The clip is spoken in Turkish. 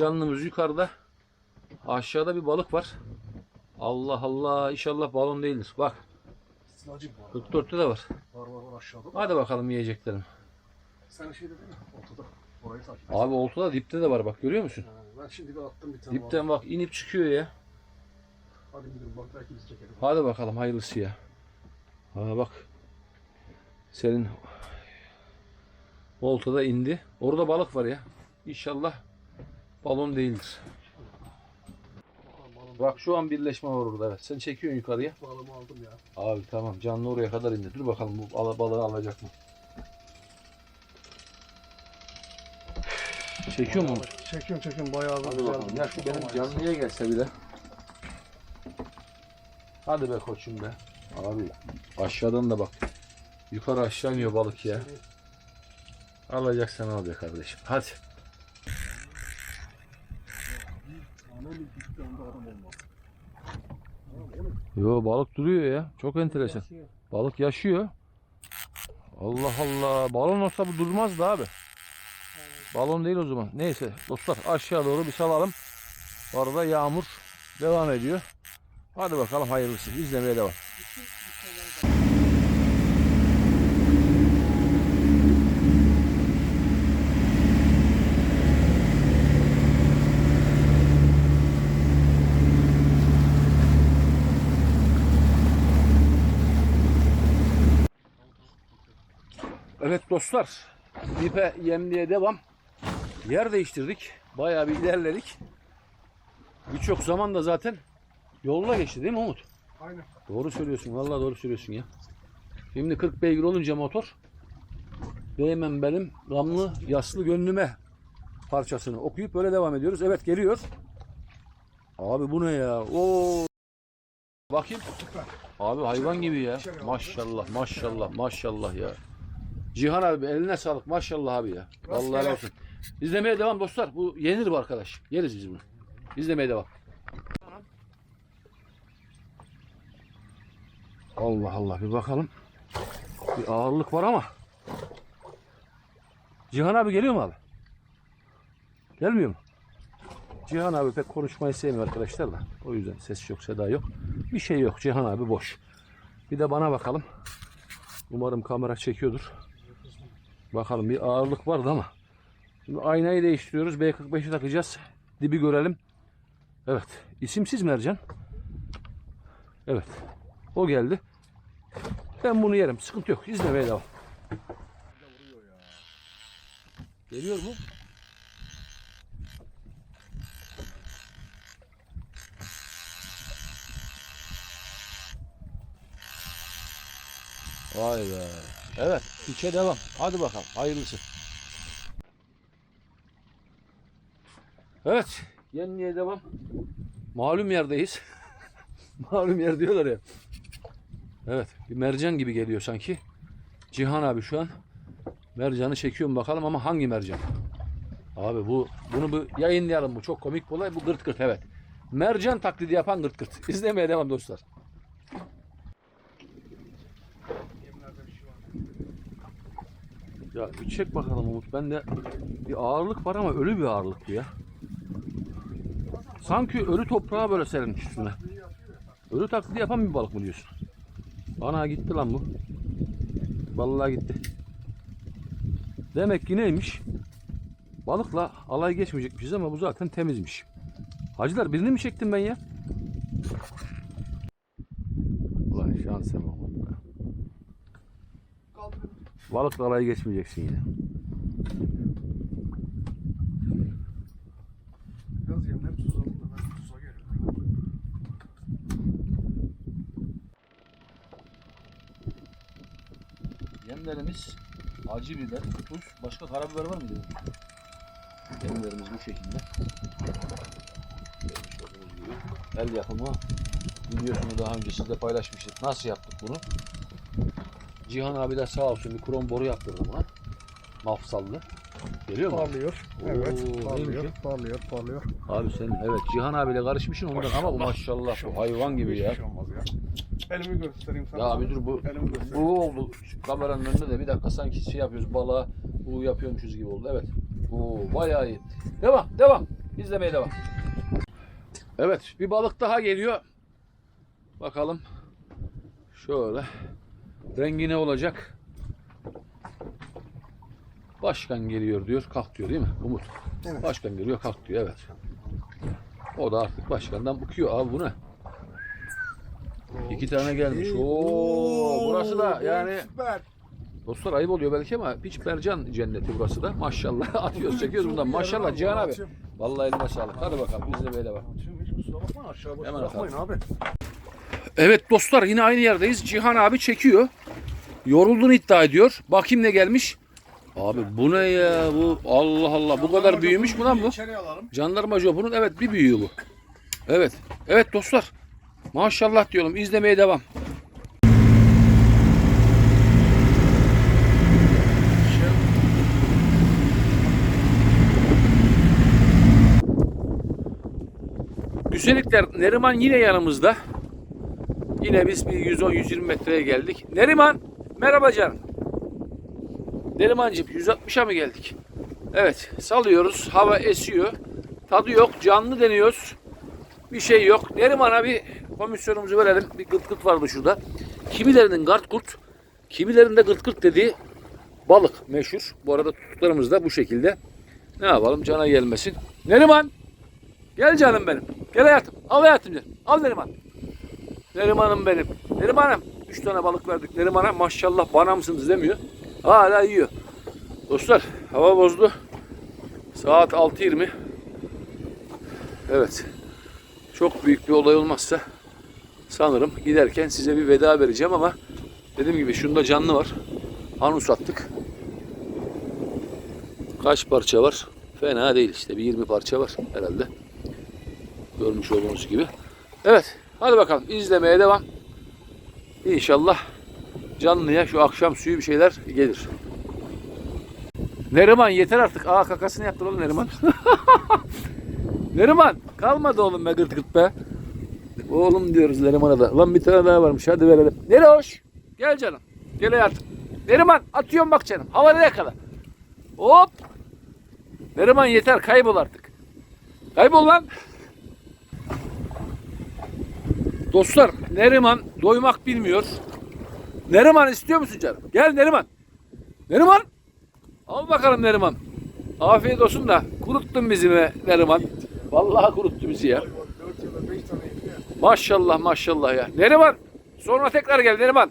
Canlımız yukarıda. Aşağıda bir balık var. Allah Allah. İnşallah balon değildir. Bak. Sılacım var. 44'te de var. Var var var aşağıda. Hadi bakalım yiyeceklerim. Sen şey dedin mi? Ortada. Orayı takip et. Abi oltada dipte de var bak görüyor musun? Ha, ben şimdi bir attım bir tane. Dipten bak inip çıkıyor ya. Hadi müdürüm bak belki biz çekelim. Hadi bakalım hayırlısı ya. Ha bak. Senin oltada indi. Orada balık var ya. İnşallah balon değildir. Bak şu an birleşme var orada. Evet. Sen çekiyorsun yukarıya. Balımı aldım ya. Abi tamam canlı oraya kadar indi. Dur bakalım bu ala- balığı alacak mı? Çekiyor mu? Çekiyorum çekiyorum bayağı da Hadi güzel. bakalım. Ya şu benim canlıya gelse bile. Hadi be koçum be. Abi aşağıdan da bak. Yukarı aşağı iniyor balık ya. Alacaksan al be kardeşim. Hadi. Ana bir gitti onda adam olmaz. Yo balık duruyor ya. Çok enteresan. Balık yaşıyor. Allah Allah. Balon olsa bu durmazdı abi. Balon değil o zaman. Neyse dostlar aşağı doğru bir salalım. Bu arada yağmur devam ediyor. Hadi bakalım hayırlısı. İzlemeye devam. Evet dostlar. Dipe yemliğe devam. Yer değiştirdik. Bayağı bir ilerledik. Birçok zaman da zaten yoluna geçti değil mi Umut? Aynen. Doğru söylüyorsun. Vallahi doğru söylüyorsun ya. Şimdi 40 beygir olunca motor değmem benim gamlı yaslı gönlüme parçasını okuyup böyle devam ediyoruz. Evet geliyor. Abi bu ne ya? Oo. Bakayım. Abi hayvan gibi ya. Maşallah maşallah maşallah ya. Cihan abi eline sağlık maşallah abi ya. Vallahi helal olsun. İzlemeye devam dostlar. Bu yenir bu arkadaş. Yeriz biz bunu. İzlemeye devam. Allah Allah bir bakalım. Bir ağırlık var ama. Cihan abi geliyor mu abi? Gelmiyor mu? Cihan abi pek konuşmayı sevmiyor arkadaşlar da. O yüzden ses yok, seda yok. Bir şey yok. Cihan abi boş. Bir de bana bakalım. Umarım kamera çekiyordur. Bakalım bir ağırlık vardı ama. Şimdi aynayı değiştiriyoruz. B45'i takacağız. Dibi görelim. Evet. İsimsiz mercan. Evet. O geldi. Ben bunu yerim. Sıkıntı yok. İzlemeye devam. Geliyor mu? Vay be. Evet. içe devam. Hadi bakalım. Hayırlısı. Evet. Yenliğe devam. Malum yerdeyiz. Malum yer diyorlar ya. Evet. Bir mercan gibi geliyor sanki. Cihan abi şu an mercanı çekiyorum bakalım ama hangi mercan? Abi bu bunu bir yayınlayalım bu çok komik bir olay bu gırt gırt evet. Mercan taklidi yapan gırt gırt. İzlemeye devam dostlar. Yemlerde bir şey var. Ya bir çek bakalım Umut. Ben de bir ağırlık var ama ölü bir ağırlık bu ya. Sanki ölü toprağa böyle serilmiş üstüne. Ölü taklidi yapan bir balık mı diyorsun? Ana gitti lan bu. Vallahi gitti. Demek ki neymiş? Balıkla alay geçmeyecekmişiz ama bu zaten temizmiş. Hacılar birini mi çektim ben ya? Ulan şansım Umut be. Balıkla alay geçmeyeceksin yine. Biraz yemleri tuzladım da ben tuza geliyorum. Yemlerimiz acı biber, tuz, başka karabiber var mıydı? Yemlerimiz bu şekilde. El yapımı videosunu daha önce sizle paylaşmıştık. Nasıl yaptık bunu? Cihan abi de sağ olsun bir krom boru yaptırdı buna. Mafsallı. Geliyor mu? Parlıyor. Evet. Oo, parlıyor. neymiş Parlıyor. Parlıyor. Abi sen evet Cihan abiyle karışmışsın ondan ama bu maşallah bu hayvan gibi ya. Hiçbir şey olmaz ya. Elimi göstereyim sana. Ya bir dur bu Elimi göstereyim. bu oldu. Şu kameranın önünde de bir dakika sanki şey yapıyoruz balığa bu yapıyormuşuz gibi oldu. Evet. Oo bayağı iyi. Devam devam. İzlemeye devam. Evet bir balık daha geliyor. Bakalım. Şöyle. Rengi ne olacak? Başkan geliyor diyor. Kalk diyor değil mi? Umut. Evet. Başkan geliyor kalk diyor evet. O da artık başkandan bıkıyor abi bu ne? İki tane gelmiş. Oo, burası da yani Süper. dostlar ayıp oluyor belki ama hiç mercan cenneti burası da. Maşallah atıyoruz çekiyoruz bundan. Maşallah Cihan abi. Vallahi eline sağlık. Hadi bakalım izlemeye devam. Açım hiç kusura bakma aşağı boş Hemen bırakmayın abi. Evet dostlar yine aynı yerdeyiz. Cihan abi çekiyor. Yorulduğunu iddia ediyor. Bakayım ne gelmiş. Abi bu ne ya bu Allah Allah bu kadar büyümüş mü lan bu? Jandarma jopunun evet bir büyüğü bu. Evet. Evet dostlar. Maşallah diyorum. izlemeye devam. Güzellikler Neriman yine yanımızda. Yine biz bir 110-120 metreye geldik. Neriman merhaba canım. Nerimancığım 160'a mı geldik? Evet salıyoruz. Hava esiyor. Tadı yok. Canlı deniyoruz. Bir şey yok. Neriman'a bir komisyonumuzu verelim. Bir gırt gırt vardı şurada. Kimilerinin gart kurt, kimilerinde gırt gırt dediği balık meşhur. Bu arada tuttuklarımız da bu şekilde. Ne yapalım cana gelmesin. Neriman! Gel canım benim. Gel hayatım. Al hayatım canım. Al Neriman. Neriman'ım benim. Neriman'ım. Üç tane balık verdik Neriman'a. Maşallah bana mısınız demiyor. Hala yiyor. Dostlar hava bozdu. Saat 6.20. Evet. Çok büyük bir olay olmazsa sanırım giderken size bir veda vereceğim ama dediğim gibi şunda canlı var. Anus attık. Kaç parça var? Fena değil işte. Bir 20 parça var herhalde. Görmüş olduğunuz gibi. Evet. Hadi bakalım izlemeye devam. İnşallah canlıya şu akşam suyu bir şeyler gelir. Neriman yeter artık. Aa kakasını yaptır oğlum Neriman. Neriman kalmadı oğlum be gırt gırt be. Oğlum diyoruz Neriman'a da. Lan bir tane daha varmış hadi verelim. Nere hoş? Gel canım. Gel hayatım. Neriman atıyorum bak canım. Havada yakala. Hop. Neriman yeter kaybol artık. Kaybol lan. Dostlar Neriman doymak bilmiyor. Neriman istiyor musun canım? Gel Neriman. Neriman. Al bakalım Neriman. Afiyet olsun da kuruttun bizi be Neriman. Vallahi kuruttu bizi ya. 4 yılda 5 tane yedi ya. Maşallah maşallah ya. Neriman. Sonra tekrar gel Neriman.